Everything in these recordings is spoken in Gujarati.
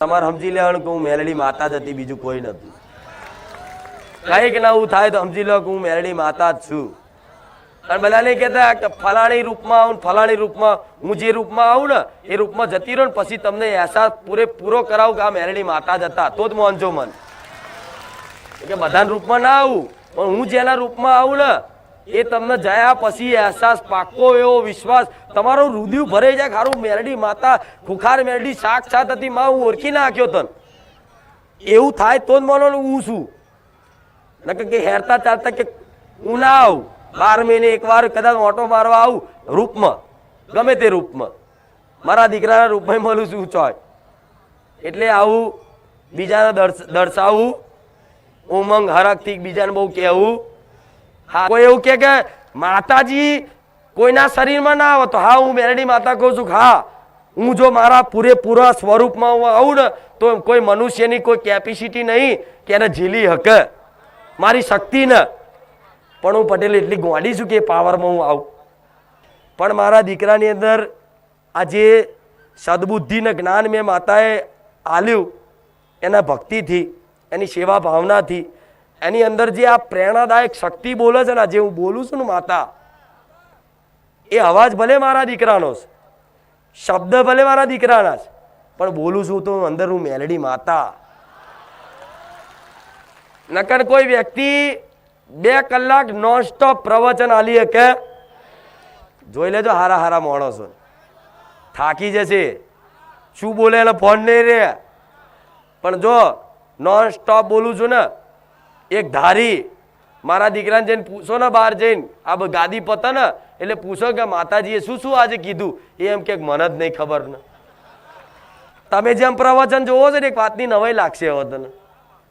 તમારે સમજી લેવાનું કે હું મેલડી માતા જ હતી, બીજું કોઈ નથી. કંઈક એવું થાય તો સમજી લો કે હું મેલડી માતા જ છું. અને બધા નહીં કહેતા કે ફલાણી રૂપમાં આવું ફલાણી રૂપમાં, હું જે રૂપમાં આવું ને, એ રૂપમાં જતી રહ્યો ને પછી તમને અહેસાસ પૂરેપૂરો કરાવું કે આ મેરણી માતા જ હતા. તો જ માનજો મન. કે બધા રૂપમાં ના આવું, પણ હું જેના રૂપમાં આવું ને એ તમને જયા પછી અહેસાસ પાકો એવો વિશ્વાસ. તમારો રુધિર ભરાઈ જાય, ખારું મેરડી માતા, ખુખાર મેરડી, સાક્ષાત હતી, માં હું ઓળખી નાખ્યો તન. એવું થાય તો જ માનો હું છું. નકર કે હેરતા ચાલતા કે હું ના આવું. બાર મહિને એકવાર કદાચ ઓટો મારવા આવું, રૂપમાં. ગમે તે રૂપમાં. મારા દીકરાના રૂપમાં મળું છું ચોય. એટલે આવું, બીજાને દર્શ દર્શાવવું ઉમંગ હરકથી બીજાને બહુ કહેવું. હા, કોઈ એવું કે કે, માતાજી, કોઈના શરીરમાં ના આવે તો હા, હું મેરડી માતા કહું છું હા, હું જો મારા પૂરેપૂરા સ્વરૂપમાં હું આવું ને, તો કોઈ મનુષ્યની કોઈ કેપેસિટી નહીં કે એને ઝીલી હકે. મારી શક્તિ ને. પણ હું પટેલ એટલી ગોંડી છું કે પાવરમાં હું આવું. પણ મારા દીકરાની અંદર આ જે સદબુદ્ધિ ને જ્ઞાન મેં માતાએ આલ્યું એના ભક્તિથી, એની સેવા ભાવનાથી. એની અંદર જે આ પ્રેરણાદાયક શક્તિ બોલે છે ને, જે હું બોલું છું ને માતા, એ અવાજ ભલે મારા દીકરાનો છે, શબ્દ ભલે મારા દીકરાના છે, પણ બોલું છું તો અંદર હું મેલડી માતા. નકર કોઈ વ્યક્તિ બે કલાક નોન સ્ટોપ પ્રવચન આલી કે જોઈ લેજો હારા હારા માણસો. થાકી જશે. શું બોલે એને ફોન નહીં રે પણ જો નોન સ્ટોપ બોલું છું ને એક ધારી. મારા દીકરાને જઈને પૂછો ને બહાર જઈને. આ ગાદી પતા ને એટલે પૂછો કે માતાજીએ શું શું આજે કીધું? એમ કે મને જ નહીં ખબર ને. તમે જેમ પ્રવચન જોવો છો ને, એક વાતની નવાઈ લાગશે હવે તને.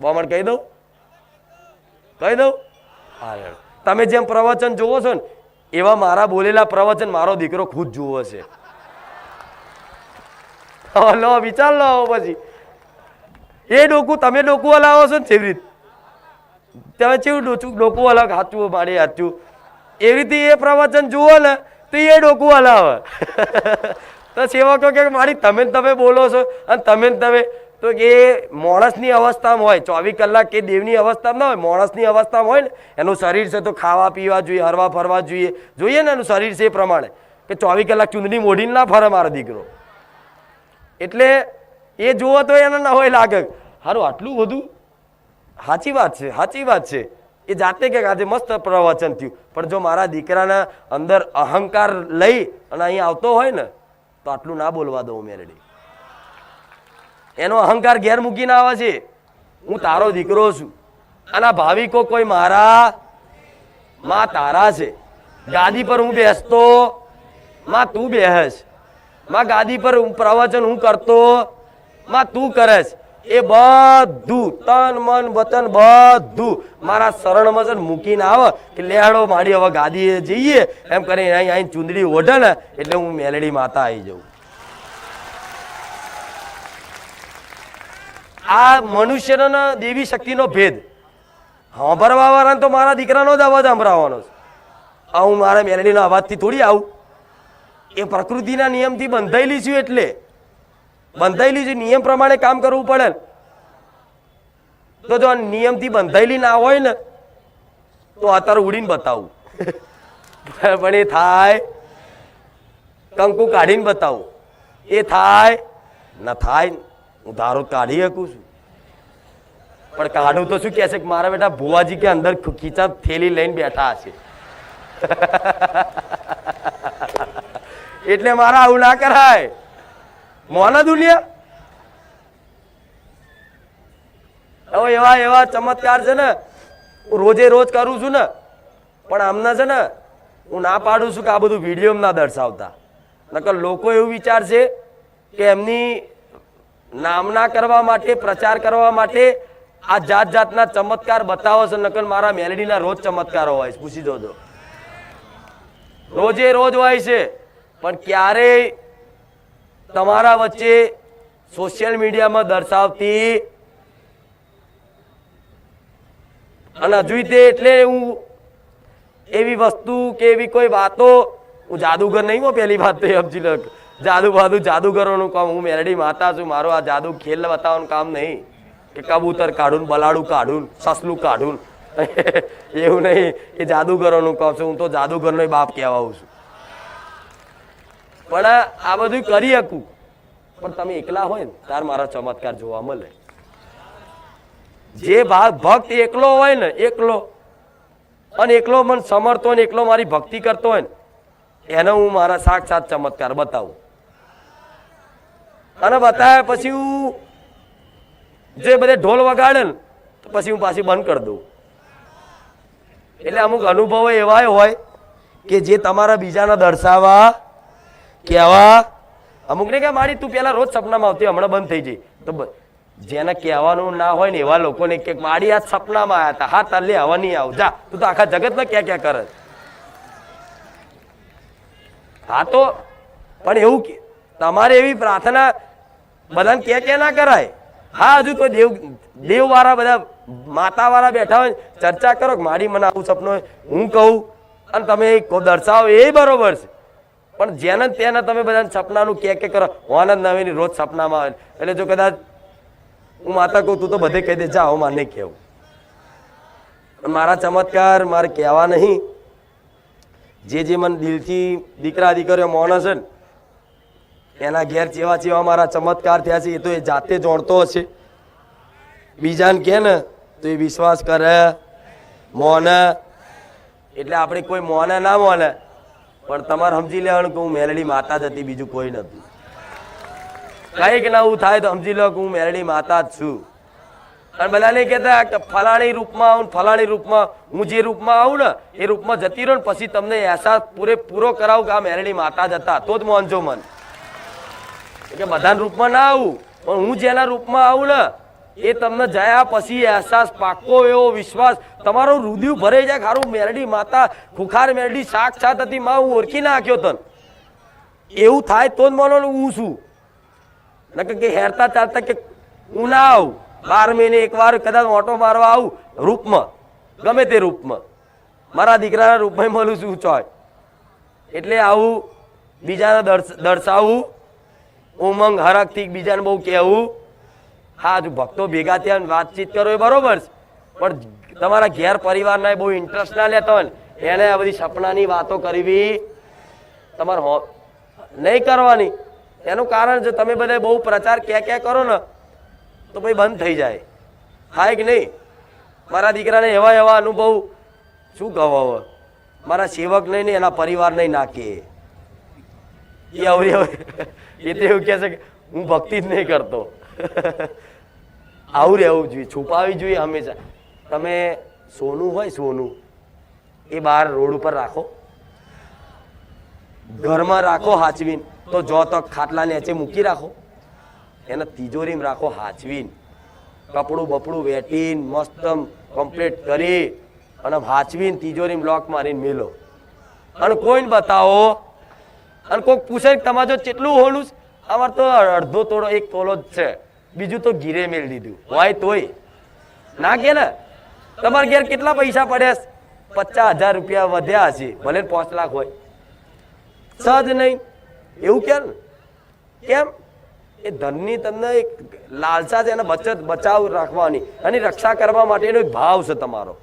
બમણ કહી દઉં? કહી દઉં? હા તમે જેમ પ્રવચન જોવો છો ને, એવા મારા બોલેલા પ્રવચન મારો દીકરો ખુદ જુઓ છે. લો વિચાર લો પછી. એ ડોકું, તમે ડોકું હલાવો છો ને જેવી રીતે તમે કેવું ડોચું ડોકું અલગ, હાચું, મારે હાચું. એવી રીતે એ પ્રવચન જુઓ ને, તો એ ડોકું હલાવે તો સેવકો કે, મારી, તમે તમે બોલો છો, અને તમે તમે. તો કે માણસની અવસ્થામાં હોય, ચોવીસ કલાક કે દેવની અવસ્થામાં ના હોય, માણસની અવસ્થામાં હોય ને, એનું શરીર છે તો ખાવા પીવા જોઈએ, હરવા ફરવા જોઈએ. જોઈએ ને એનું શરીર છે એ પ્રમાણે, કે ચોવીસ કલાક ચૂંદડી મોઢીને ના ફરે મારો દીકરો. એટલે એ જુઓ તો એને ના હોય લાગે હારું, આટલું બધું સાચી વાત છે સાચી વાત છે. એ જાતે કે આજે મસ્ત પ્રવચન થયું. પણ જો મારા દીકરાના અંદર અહંકાર લઈ અને અહીં આવતો હોય ને, તો આટલું ના બોલવા દઉં મેરેડી એનો અહંકાર ઘેર મૂકીને આવે છે. હું તારો દીકરો છું. અને ભાવિકો કોઈ મારા માં તારા છે. ગાદી પર હું બેસતો, માં તું બેહસ. માં ગાદી પર પ્રવચન હું કરતો, માં તું કરસ. એ બધું, તન, મન, વતન બધું. મારા શરણમાં છે મૂકીને આવે, કે લેહાડો મારી હવે ગાદીએ જઈએ. એમ કરીને અહીં અહીં ચૂંદડી ઓઢે ને, એટલે હું મેલડી માતા આવી જાઉં. આ મનુષ્યનો દેવી શક્તિનો ભેદ. સાંભળવા વાળાને તો મારા દીકરાનો જ અવાજ સાંભળવાનો છે. આ હું મારા મેલડીના અવાજથી થોડી આવું. એ પ્રકૃતિના નિયમથી બંધાયેલી છું એટલે. બંધાયેલી જે નિયમ પ્રમાણે કામ કરવું પડે તો જો નિયમથી બંધાયેલી ના હોય ને, તો અત્યારે ઉડીને બતાવું. પણ એ થાય. કંકુ કાઢીને બતાવું. એ થાય. ના થાય, હું ધારો કાઢી શકું છું. પણ કાઢું તો શું કહે છે કે મારા બેટા ભુવાજી કે અંદર ખીચા થેલી લઈને બેઠા હશે. એટલે મારા આવું ના કરાય. મોના દુનિયા? હવે એવા એવા ચમત્કાર છે ને રોજે રોજ કરું છું ને, પણ આમના છે ને, હું ના પાડું છું કે આ બધું વીડિયો ના દર્શાવતા. નકર લોકો એવું વિચારશે કે એમની નામના કરવા માટે, પ્રચાર કરવા માટે આ જાત જાતના ચમત્કાર બતાવો છે, નકર મારા મેલેડીના રોજ ચમત્કારો હોય છે. પૂછી જોજો. રોજે રોજ હોય છે, પણ ક્યારેય તમારા વચ્ચે સોશિયલ મીડિયામાં દર્શાવતી અને હજુ તે એટલે હું એવી વસ્તુ કે એવી કોઈ વાતો, હું જાદુગર નહીં હો પહેલી વાત તો લખ જાદુ બાદુ જાદુગરોનું કામ હું મેરડી માતા છું, મારો આ જાદુ ખેલ બતાવવાનું કામ નહીં. કે કબૂતર કાઢું બલાડું કાઢું સસલું કાઢું એવું નહીં, એ જાદુગરોનું કામ છે. હું તો જાદુગરનો બાપ કહેવાઉં છું. પણ આ બધું કરી શકું. પણ તમે એકલા હોય ને, તાર મારા ચમત્કાર જોવા મળે. જે ભક્ત એકલો હોય ને, એકલો. અને એકલો મન સમર્થો ને, એકલો મારી ભક્તિ કરતો હોય ને, એનો હું મારા સાક્ષાત ચમત્કાર બતાવું. અને બતાવ્યા પછી હું જે બધે ઢોલ વગાડે ને, તો પછી હું પાછી બંધ કરી દઉં. એટલે અમુક અનુભવો એવા હોય કે જે તમારા બીજાને દર્શાવવા કહેવા અમુક ને કે મારી તું પેલા રોજ સપનામાં આવતી હમણાં બંધ થઈ જઈ. તો જેને કહેવાનું ના હોય ને એવા લોકોને કે મારી આ સપનામાં આવ્યા હતા હા તાલે હવા નહીં આવ. જા, તું તો આખા જગતમાં ક્યાં ક્યાં કરે? હા તો, પણ એવું કે, તમારે એવી પ્રાર્થના બધાને ક્યાં ક્યાં ના કરાય? હા, હજુ કોઈ દેવ દેવ વાળા બધા માતા વાળા બેઠા હોય ચર્ચા કરો કે મારી મને આવું સપનું હોય. હું કહું, અને તમે દર્શાવો, એ બરોબર છે. પણ જેને તેને તમે બધાને સપનાનું કે કે કરો આનંદ નવીની રોજ સપનામાં આવે. એટલે જો કદાચ હું માતા કહું, તું તો બધે કહી દે, જા, હું માને કહેવું. મારા ચમત્કાર મારે કહેવા નહીં. જે જે મને દિલથી દીકરા દીકરીઓ માણસ છે ને, એના ઘેર ચેવા ચેવા મારા ચમત્કાર થયા છે, એ તો એ જાતે જોડતો હશે. બીજાને કહે ને, તો એ વિશ્વાસ કરે, મોને. એટલે આપણે કોઈ મોને ના મોને. પણ તમારે સમજી લેવાનું કે હું મેલડી માતા જ હતી, બીજું કોઈ નથી કંઈક નવું થાય તો સમજી લો કે હું મેલડી માતા જ છું. અને બધા નહીં કહેતા કે ફલાણી રૂપમાં આવું ફલાણી રૂપમાં, હું જે રૂપમાં આવું ને, એ રૂપમાં જતી રહ્યો ને પછી તમને અહેસાસ પૂરેપૂરો કરાવું કે આ મેરડી માતા જ હતા. તો જ માનજો મન કે બધાના રૂપમાં ના આવું, પણ હું જેના રૂપમાં આવું ને એ તમને જયા પછી અહેસાસ પાકો એવો વિશ્વાસ. તમારો રુધિર ભરાઈ જાય ખારું મેરડી માતા, ખુખાર મેરડી, સાક્ષાત હતી, માં હું ઓળખી નાખ્યો તન. એવું થાય તો જ માનો હું છું. કે હેરતા ચાલતા કે હું ના આવું. બાર મહિને એકવાર કદાચ ઓટો મારવા આવું, રૂપમાં. ગમે તે રૂપમાં. મારા દીકરાના રૂપમાં મળું છું ચોય. એટલે આવું, બીજાને દર્શ દર્શાવવું ઉમંગ હરકથી બીજાને બહુ કહેવું. હા, જો ભક્તો ભેગા થયા વાતચીત કરો એ બરોબર છે. પણ તમારા ઘેર પરિવારના બહુ ઇન્ટરેસ્ટ ના લેતા હોય એને બધી સપનાની વાતો કરવી તમારે નહીં કરવાની. એનું કારણ છે તમે બધા બહુ પ્રચાર ક્યાં ક્યાં કરો ને, તો ભાઈ બંધ થઈ જાય. થાય કે નહીં? મારા દીકરાને એવા એવા અનુભવ શું કહો હવે? મારા સેવક નહીં ને એના પરિવાર નહીં નાખે. એ હવે એ તો એવું કહે છે કે હું ભક્તિ જ નહીં કરતો. આવું રહેવું જોઈએ, છુપાવી જોઈએ હંમેશા. તમે સોનું હોય સોનું, એ બહાર રોડ ઉપર રાખો. ઘરમાં રાખો હાચવીન, તો જો તો ખાટલા નીચે મૂકી રાખો. એને તિજોરીમાં રાખો હાચવીન. કપડું બપડું વેટીન મસ્ત કમ્પ્લીટ કરી અને હાચવીન તિજોરીમાં લોક મારીને મેલો. અને કોઈને બતાવો, અને કોઈક પૂછે તમારે જો કેટલું છે? અમારે તો અડધો તોડો, એક તોલો જ છે. બીજું તો ઘીરે મેળ દીધું. હોય તોય. ના કે ને? તમારે ઘેર કેટલા પૈસા પડ્યા પચાસ હજાર રૂપિયા વધ્યા છે. ભલે પાંચ લાખ હોય. સહજ નહીં. એવું કેમ? કેમ? એ ધનની તમને એક લાલસા છે એને બચત બચાવ રાખવાની. અને રક્ષા કરવા માટેનો એક ભાવ છે તમારો.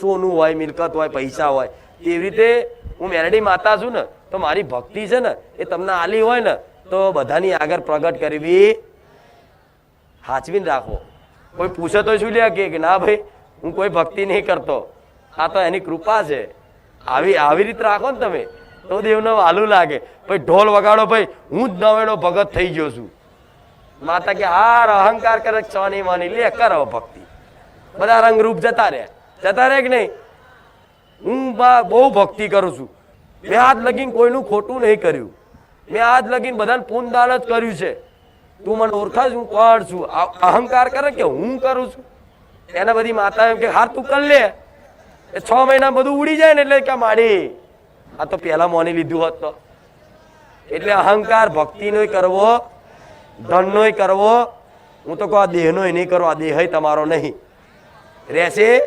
સોનું હોય, મિલકત હોય, પૈસા હોય. એવી રીતે હું મેરડી માતા છું ને, તો મારી ભક્તિ છે ને, એ તમને આલી હોય ને, તો બધાની આગળ પ્રગટ કરવી હાચવીને રાખો કોઈ પૂછે તો શું લે કે ના ભાઈ, હું કોઈ ભક્તિ નહીં કરતો. આ તો એની કૃપા છે. આવી આવી રીતે રાખો ને તમે, તો દેવને વાલું લાગે. ભાઈ, ઢોલ વગાડો ભાઈ, હું જ નવેડો ભગત થઈ ગયો છું. માતા કે, હાર, અહંકાર કરે નહીં માની લે, કરો ભક્તિ. બધા રંગરૂપ જતા રહે જતા રહે કે નહીં? હું બહુ ભક્તિ કરું છું. મેં આજ લગીન કોઈનું ખોટું નહીં કર્યું. મેં આજ લગીન બધાને પૂનદાન જ કર્યું છે. તું મને ઓળખા છું કોણ છું? અહંકાર કરે કે હું કરું છું? એને બધી માતા એમ કે, હાર તું કર લે. એ છ મહિના બધું ઉડી જાય ને એટલે કે માડી. આ તો પહેલા મોની લીધું હોત તો. એટલે અહંકાર ભક્તિનોય કરવો, ધનનોય કરવો, હું તો કહું, આ દેહનોય નહીં કરો, આ દેહ તમારો નહીં. રહેશે?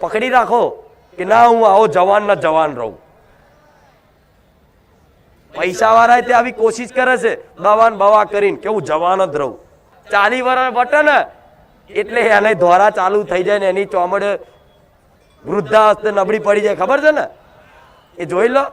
પકડી રાખો કે ના, હું આવો જવાન ના જવાન રહું. પૈસા વાળા તે આવી કોશિશ કરે છે, બવાન, બવા કરીને કે હું જવાન જ રહું. ચાલી વર્ષ વટે ને એટલે એને ધોરા ચાલુ થઈ જાય ને એની ચોમડે વૃદ્ધાવસ્થા નબળી પડી જાય, ખબર છે ને? એ જોઈ લો.